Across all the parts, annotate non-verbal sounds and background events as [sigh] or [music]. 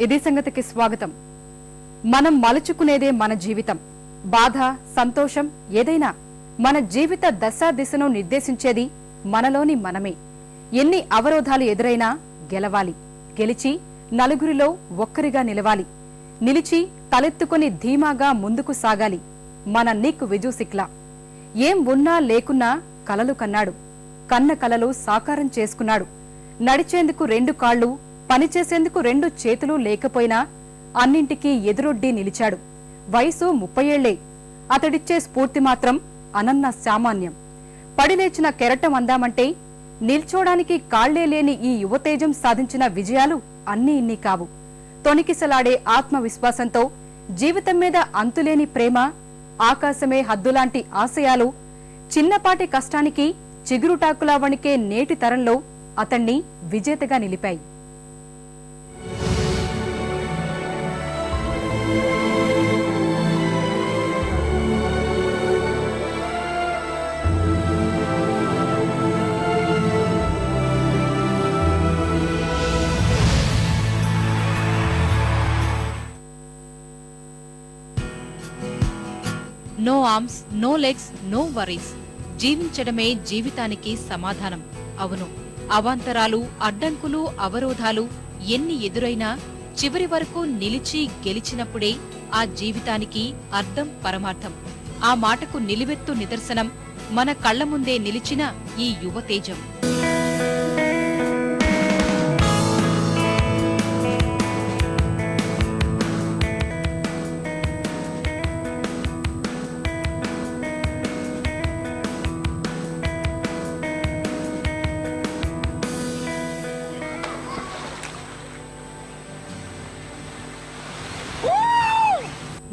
ఇదే సంగతికి స్వాగతం. మనం మలుచుకునేదే మన జీవితం. బాధ సంతోషం ఏదైనా మన జీవిత దశా దిశను నిర్దేశించేది మనలోని మనమే. ఎన్ని అవరోధాలు ఎదురైనా గెలవాలి. గెలిచి నలుగురిలో ఒక్కరిగా నిలవాలి. నిలిచి తలెత్తుకుని ధీమాగా ముందుకు సాగాలి. మన నీకు విజుసిక్లా. ఏం ఉన్నా లేకున్నా కలలు కన్నాడు. కన్న కలలు సాకారం చేసుకున్నాడు. నడిచేందుకు రెండు కాళ్ళు పనిచేసేందుకు రెండు చేతులు లేకపోయినా అన్నింటికీ ఎదురొడ్డి నిలిచాడు. వయసు ముప్పై ఏళ్ళే అతడిచ్చే స్ఫూర్తి మాత్రం అనన్న సామాన్యం. పడిలేచిన కెరటం అందామంటే నిల్చోడానికి కాళ్ళే లేని ఈ యువతేజం సాధించిన విజయాలు అన్నీ ఇన్ని కావు. తొణికిసలాడే ఆత్మవిశ్వాసంతో జీవితం మీద అంతులేని ప్రేమ ఆకాశమే హద్దులాంటి ఆశయాలు చిన్నపాటి కష్టానికి చిగురుటాకులా వణికే నేటి తరంలో అతణ్ణి విజేతగా నిలిపాయి. Arms no legs no worries జీవించడమే జీవితానికి సమాధానం. అవును. అవాంతరాలు అడ్డంకులు అవరోధాలు ఎన్ని ఎదురైనా చివరి వరకు నిలిచి గెలిచినప్పుడే ఆ జీవితానికి అర్థం పరమార్థం. ఆ మాటకు నిలువెత్తు నిదర్శనం మన కళ్ళ ముందే నిలిచిన ఈ యువతేజం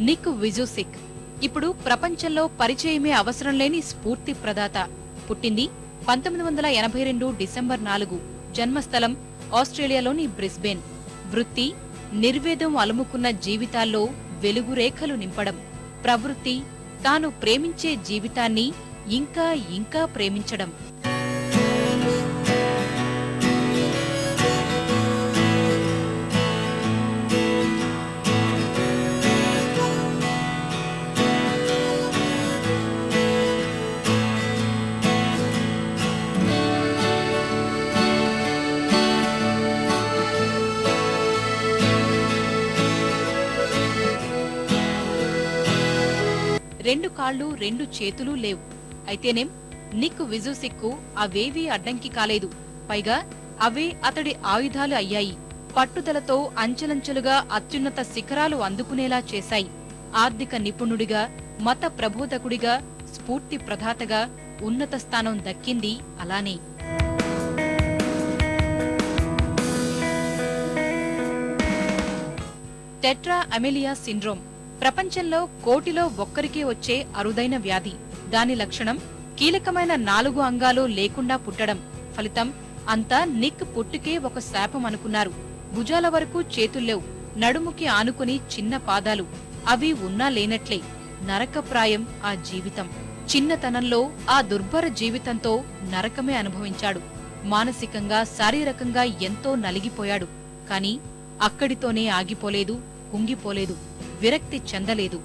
నిక్ విజుసిక్ ఇప్పుడు ప్రపంచంలో పరిచయమే అవసరం లేని స్ఫూర్తి ప్రదాత. పుట్టింది పంతొమ్మిది వందల ఎనభై రెండు డిసెంబర్ నాలుగు. జన్మస్థలం ఆస్ట్రేలియాలోని బ్రిస్బేన్. వృత్తి నిర్వేదం అలుముకున్న జీవితాల్లో వెలుగురేఖలు నింపడం. ప్రవృత్తి తాను ప్రేమించే జీవితాన్ని ఇంకా ఇంకా ప్రేమించడం. రెండు కాళ్ళు రెండు చేతులు లేవు. అయితేనేం? నిక్ విజుసిక్కు అవేవీ అడ్డంకి కాలేదు. పైగా అవే అతడి ఆయుధాలు అయ్యాయి. పట్టుదలతో అంచెలంచెలుగా అత్యున్నత శిఖరాలు అందుకునేలా చేశాయి. ఆర్థిక నిపుణుడిగా మత ప్రబోధకుడిగా స్ఫూర్తి ప్రదాతగా ఉన్నత స్థానం దక్కింది అలానే. టెట్రా అమెలియా సిండ్రోమ్ ప్రపంచంలో కోటిలో ఒక్కరికే వచ్చే అరుదైన వ్యాధి. దాని లక్షణం కీలకమైన నాలుగు అంగాలు లేకుండా పుట్టడం. ఫలితం అంతా నిక్ పుట్టుకే ఒక శాపం అనుకున్నారు. భుజాల వరకు చేతుల్లేవు. నడుముకి ఆనుకుని చిన్న పాదాలు. అవి ఉన్నా లేనట్లే. నరకప్రాయం ఆ జీవితం. చిన్నతనంలో ఆ దుర్భర జీవితంతో నరకమే అనుభవించాడు. మానసికంగా శారీరకంగా ఎంతో నలిగిపోయాడు. కాని అక్కడితోనే ఆగిపోలేదు కుంగిపోలేదు. విరక్తి చెందలేదు.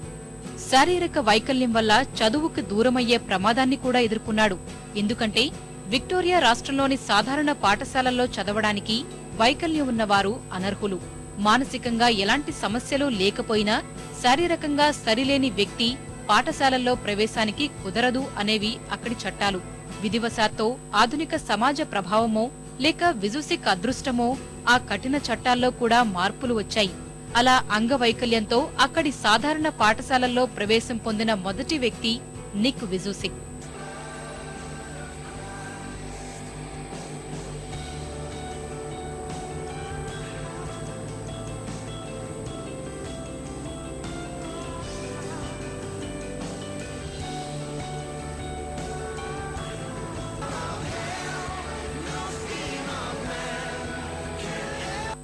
శారీరక వైకల్యం వల్ల చదువుకు దూరమయ్యే ప్రమాదాన్ని కూడా ఎదుర్కొన్నాడు. ఎందుకంటే విక్టోరియా రాష్ట్రంలోని సాధారణ పాఠశాలల్లో చదవడానికి వైకల్యం ఉన్నవారు అనర్హులు. మానసికంగా ఎలాంటి సమస్యలు లేకపోయినా శారీరకంగా సరిలేని వ్యక్తి పాఠశాలల్లో ప్రవేశానికి కుదరదు అనేవి అక్కడి చట్టాలు. విధివశాత్తో ఆధునిక సమాజ ప్రభావమో లేక విజుసిక్ అదృష్టమో ఆ కఠిన చట్టాల్లో కూడా మార్పులు వచ్చాయి. అలా అంగవైకల్యంతో అక్కడి సాధారణ పాఠశాలల్లో ప్రవేశం పొందిన మొదటి వ్యక్తి నిక్ విజూసింగ్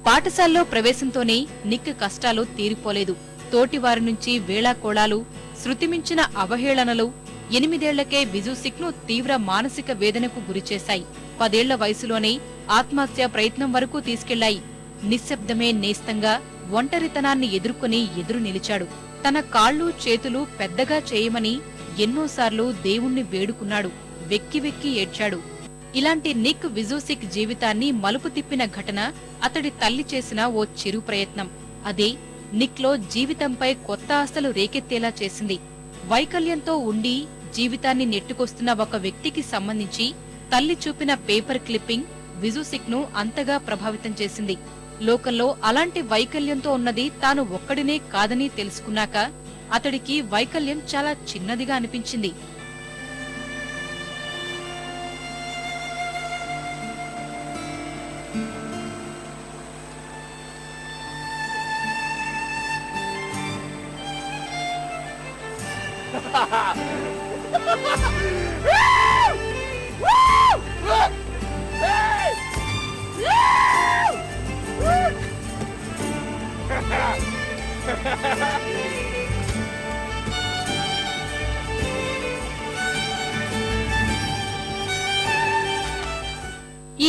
పాఠశాలలో ప్రవేశంతోనే నిక్ కష్టాలు తీరిపోలేదు. తోటివారి నుంచి వేళాకోళాలు శృతిమించిన అవహేళనలు ఎనిమిదేళ్ళకే విజుసిక్ను తీవ్ర మానసిక వేదనకు గురిచేశాయి పదేళ్ళ వయసులోనే ఆత్మహత్య ప్రయత్నం వరకు తీసుకెళ్ళాయి. నిశ్శబ్దమే నేస్తంగా ఒంటరితనాన్ని ఎదుర్కొని ఎదురు నిలిచాడు. తన కాళ్ళు చేతులు పెద్దగా చేయమని ఎన్నోసార్లు దేవుణ్ణి వేడుకున్నాడు. వెక్కి వెక్కి ఏడ్చాడు. ఇలాంటి నిక్ విజూసిక్ జీవితాన్ని మలుపు తిప్పిన ఘటన అతడి తల్లి చేసిన ఓ చిరు ప్రయత్నం. అదే నిక్లో జీవితంపై కొత్త ఆశలు రేకెత్తేలా చేసింది. వైకల్యంతో ఉండి జీవితాన్ని నెట్టుకొస్తున్న ఒక వ్యక్తికి సంబంధించి తల్లి చూపిన పేపర్ క్లిప్పింగ్ విజూసిక్ను అంతగా ప్రభావితం చేసింది. లోకంలో అలాంటి వైకల్యంతో ఉన్నది తాను ఒక్కడినే కాదని తెలుసుకున్నాక అతడికి వైకల్యం చాలా చిన్నదిగా అనిపించింది. ఈ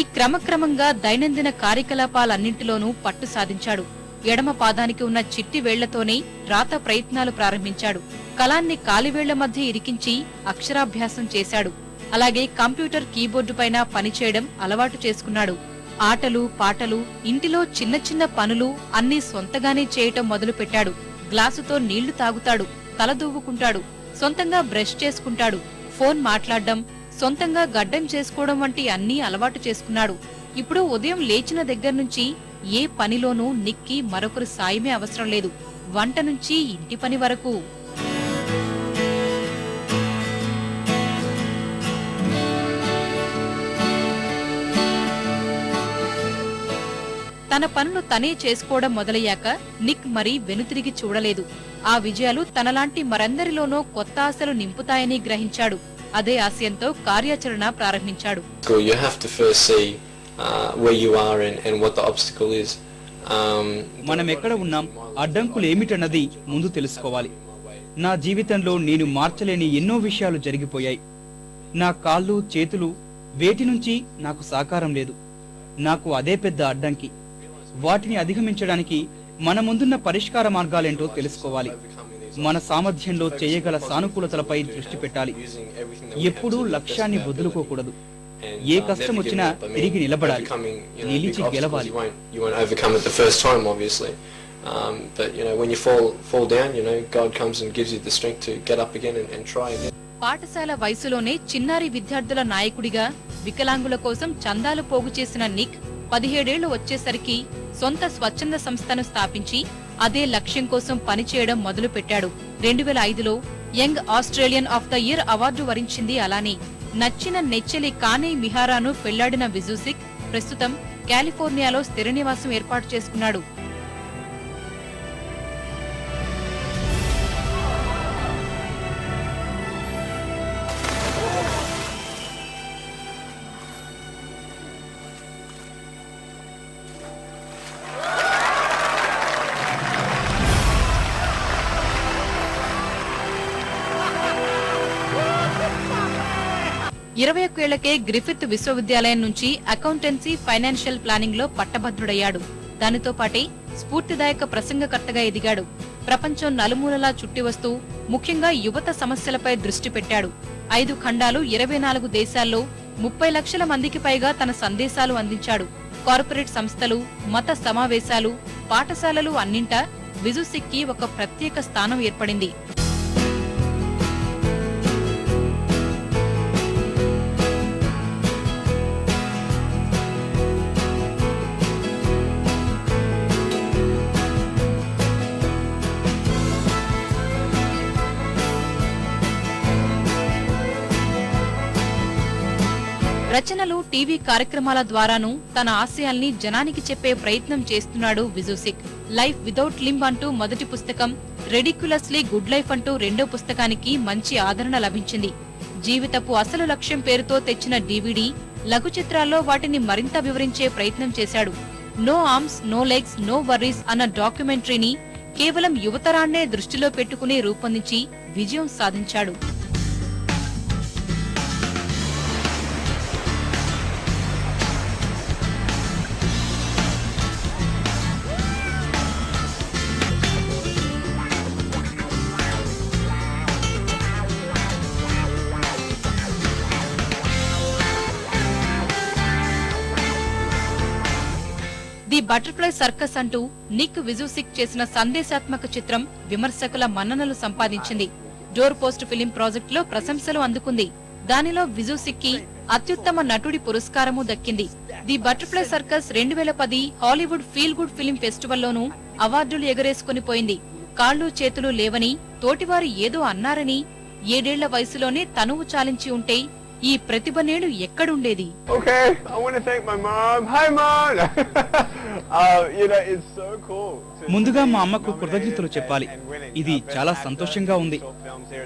క్రమక్రమంగా దైనందిన కార్యకలాపాలన్నింటిలోనూ పట్టు సాధించాడు. ఎడమ పాదానికి ఉన్న చిట్టి వేళ్ళతోనే రాత ప్రయత్నాలు ప్రారంభించాడు. కలాన్ని కాలివేళ్ళ మధ్య ఇరికించి అక్షరాభ్యాసం చేశాడు. అలాగే కంప్యూటర్ కీబోర్డు పైన పనిచేయడం అలవాటు చేసుకున్నాడు. ఆటలు పాటలు ఇంటిలో చిన్న చిన్న పనులు అన్నీ సొంతగానే చేయటం మొదలుపెట్టాడు. గ్లాసుతో నీళ్ళు తాగుతాడు తల దూవుకుంటాడు సొంతంగా బ్రష్ చేసుకుంటాడు ఫోన్ మాట్లాడడం సొంతంగా గడ్డం చేసుకోవడం వంటి అన్నీ అలవాటు చేసుకున్నాడు. ఇప్పుడు ఉదయం లేచిన దగ్గర నుంచి ఏ పనిలోనూ నిక్కి మరొకరు సాయమే అవసరం లేదు. వంట నుంచి ఇంటి పని వరకు తన పనులు తనే చేసుకోవడం మొదలయ్యాక నిక్ మరి వెనుతిరిగి చూడలేదు. ఆ విజయాలు తనలాంటి మరందరిలోనూ కొత్త ఆశలు నింపుతాయని గ్రహించాడు. అదే ఆశయంతో కార్యాచరణ ప్రారంభించాడు. School, you have to first see uh, where you are and, and what the obstacle is. Um, మనం ఎక్కడ ఉన్నాం? అడ్డంకులు ఏమిటన్నది ముందు తెలుసుకోవాలి. నా జీవితంలో నేను మార్చలేని ఎన్నో విషయాలు జరిగిపోయాయి. నా కాళ్ళు చేతులు వేటి నుంచి నాకు సాకారం లేదు. నాకు అదే పెద్ద అడ్డంకి. వాటిని అధిగమించడానికి మన ముందున్న పరిష్కార మార్గాలేంటో తెలుసుకోవాలి. మన సామర్థ్యంలో చేయగల సానుకూలతలపై దృష్టి పెట్టాలి. ఎప్పుడూ లక్ష్యాన్ని వదులుకోకూడదు. ఏ కష్టం వచ్చినా తిరిగి నిలబడాలి. పాఠశాల వయసులోనే చిన్నారి విద్యార్థుల నాయకుడిగా వికలాంగుల కోసం చందాలు పోగు చేసిన నిక్ పదిహేడేళ్ళు వచ్చేసరికి సొంత స్వచ్ఛంద సంస్థను స్థాపించి అదే లక్ష్యం కోసం పనిచేయడం మొదలుపెట్టాడు. రెండు వేల ఐదులో young Australian of the year award వరించింది అలానే నచ్చిన నెచ్చెలి కానే మిహారాను పెళ్ళాడిన విజూసిక్ ప్రస్తుతం కాలిఫోర్నియాలో స్థిర నివాసం ఏర్పాటు చేసుకున్నాడు. ఇరవై ఒక్కేళ్ళకే గ్రిఫిత్ విశ్వవిద్యాలయం నుంచి అకౌంటెన్సీ ఫైనాన్షియల్ ప్లానింగ్లో పట్టభద్రుడయ్యాడు. దానితో పాటే స్ఫూర్తిదాయక ప్రసంగకర్తగా ఎదిగాడు. ప్రపంచం నలుమూలలా చుట్టి వస్తూ ముఖ్యంగా యువత సమస్యలపై దృష్టి పెట్టాడు. ఐదు ఖండాలు ఇరవై నాలుగు దేశాల్లో ముప్పై లక్షల మందికి పైగా తన సందేశాలు అందించాడు. కార్పొరేట్ సంస్థలు మత సమావేశాలు పాఠశాలలు అన్నింటా విజుసిక్కి ఒక ప్రత్యేక స్థానం ఏర్పడింది. రచనలు టీవీ కార్యక్రమాల ద్వారానూ తన ఆశయాల్ని జనానికి చెప్పే ప్రయత్నం చేస్తున్నాడు విజుసిక్ లైఫ్ వితౌట్ లింబ్ అంటూ మొదటి పుస్తకం రెడిక్యులస్లీ గుడ్ లైఫ్ అంటూ రెండో పుస్తకానికి మంచి ఆదరణ లభించింది. జీవితపు అసలు లక్ష్యం పేరుతో తెచ్చిన డివిడి లఘు చిత్రాల్లో వాటిని మరింత వివరించే ప్రయత్నం చేశాడు. No arms no legs no worries అన్న డాక్యుమెంటరీని కేవలం యువతరాన్నే దృష్టిలో పెట్టుకుని రూపొందించి విజయం సాధించాడు. బటర్ఫ్లై సర్కస్ అంటూ నిక్ విజుసిక్ చేసిన సందేశాత్మక చిత్రం విమర్శకుల మన్ననలు సంపాదించింది. డోర్ పోస్ట్ ఫిలిం ప్రాజెక్టులో ప్రశంసలు అందుకుంది. దానిలో విజుసిక్కి అత్యుత్తమ నటుడి పురస్కారము దక్కింది. ది బటర్ఫ్లై సర్కస్ రెండు వేల పది హాలీవుడ్ ఫీల్ గుడ్ ఫిలిం ఫెస్టివల్లోనూ అవార్డులు ఎగరేసుకుని పోయింది. కాళ్ళు చేతులు లేవని తోటివారు ఏదో అన్నారని ఏడేళ్ళ వయసులోనే తనువు చాలించి ఉంటే ఈ ప్రతిభ నేడు ఎక్కడుండేది? [laughs] ముందుగా మా అమ్మకు కృతజ్ఞతలు చెప్పాలి. ఇది చాలా సంతోషంగా ఉంది.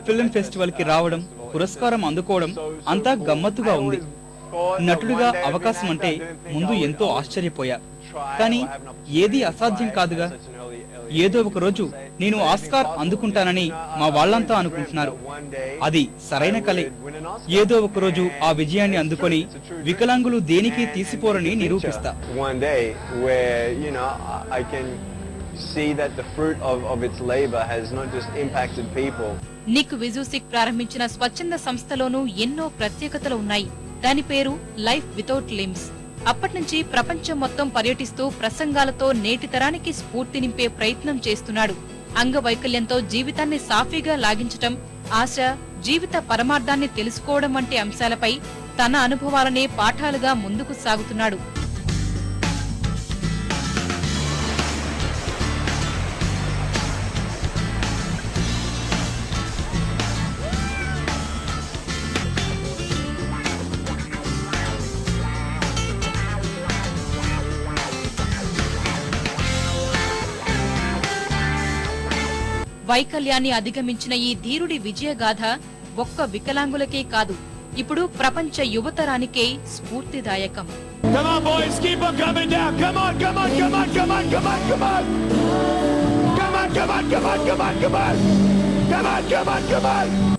ఫిల్మ్ ఫెస్టివల్కి రావడం పురస్కారం అందుకోవడం అంతా గమ్మత్తుగా ఉంది. నటుడిగా అవకాశం అంటే ముందు ఎంతో ఆశ్చర్యపోయా. కానీ ఏది అసాధ్యం కాదుగా? ఏదో. ఒక రోజు నేను ఆస్కార్ అందుకుంటానని మా వాళ్ళంతా అనుకుంటున్నారు అది సరైన కలే ఏదో ఒక రోజు ఆ విజయాన్ని అందుకొని వికలాంగులు దేనికి తీసిపోరని నిరూపిస్తా One day where, you know, I- I can see that the fruit of, of its labor has not just impacted people. Nick Vujicic ప్రారంభించిన స్వచ్ఛంద సంస్థలోనూ ఎన్నో ప్రత్యేకతలు ఉన్నాయి దాని పేరు లైఫ్ వితౌట్ లిమ్స్ అప్పట్నుంచి ప్రపంచం మొత్తం పర్యటిస్తూ ప్రసంగాలతో నేటి తరానికి స్ఫూర్తి నింపే ప్రయత్నం చేస్తున్నాడు. అంగవైకల్యంతో జీవితాన్ని సాఫీగా లాగించటం ఆశ జీవిత పరమార్థాన్ని తెలుసుకోవడం వంటి అంశాలపై తన అనుభవాలనే పాఠాలుగా ముందుకు సాగుతున్నాడు. వైకల్యాన్ని అధిగమించిన ఈ ధీరుడి విజయగాథ ఒక్క వికలాంగులకే కాదు ఇప్పుడు ప్రపంచ యువతరానికే స్ఫూర్తిదాయకం Come on, boys, keep on coming down. Come on, come on, come on, come on, come on, come on. Come on, come on, come on, come on, come on. Come on, come on, come on.